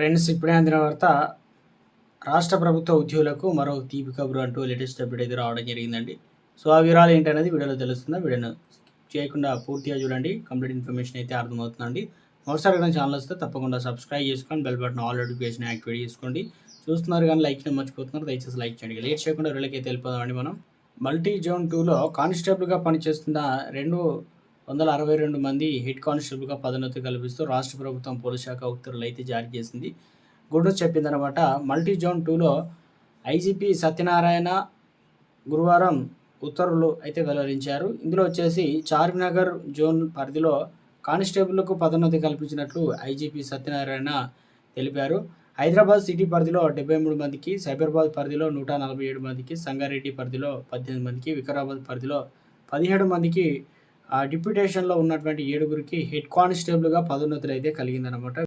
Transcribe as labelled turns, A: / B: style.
A: Friends ఇప్పుడే అందిన వార్త రాష్ట్ర ప్రభుత్వ ఉద్యోగులకు మరో తీపి కబురు అంటూ లేటెస్ట్ అప్డేట్ అయితే రావడం జరిగిందండి. సో ఆ వివరాలు ఏంటనేది వీడియోలో తెలుస్తుందా. వీడియోను చేయకుండా పూర్తిగా చూడండి. కంప్లీట్ ఇన్ఫర్మేషన్ అయితే అర్థమవుతుందండి. మరోసారి కానీ ఛానల్ వస్తే తప్పకుండా సబ్స్క్రైబ్ చేసుకొని bell button all notification activate చేసుకోండి. చూస్తున్నారు కానీ లైక్ మర్చిపోతున్నారు. దయచేసి లైక్ చేయండి. లేట్ చేయకుండా వీళ్ళకి అయితే మనం. మల్టీ జోన్ టూలో కానిస్టేబుల్గా పనిచేస్తున్న రెండు వందల అరవై రెండు మంది హెడ్ కానిస్టేబుల్గా పదోన్నతి కల్పిస్తూ రాష్ట్ర ప్రభుత్వం పోలీస్ శాఖ ఉత్తర్వులు అయితే జారీ చేసింది. గుడ్డు చెప్పిందనమాట మల్టీ జోన్ టూలో ఐజీపీ సత్యనారాయణ గురువారం ఉత్తర్వులు అయితే వెల్లడించారు. ఇందులో వచ్చేసి చార్మినగర్ జోన్ పరిధిలో కానిస్టేబుల్కు పదోన్నతి కల్పించినట్లు ఐజీపీ సత్యనారాయణ తెలిపారు. హైదరాబాద్ సిటీ పరిధిలో డెబ్బై మూడు మందికి సైబరాబాద్ పరిధిలో నూట నలభై ఏడు మందికి సంగారెడ్డి పరిధిలో పద్దెనిమిది మందికి వికారాబాద్ పరిధిలో పదిహేడు మందికి డిప్యూటేషన్లో ఉన్నటువంటి ఏడుగురికి హెడ్ కానిస్టేబుల్గా పదోన్నతులు అయితే కలిగిందనమాట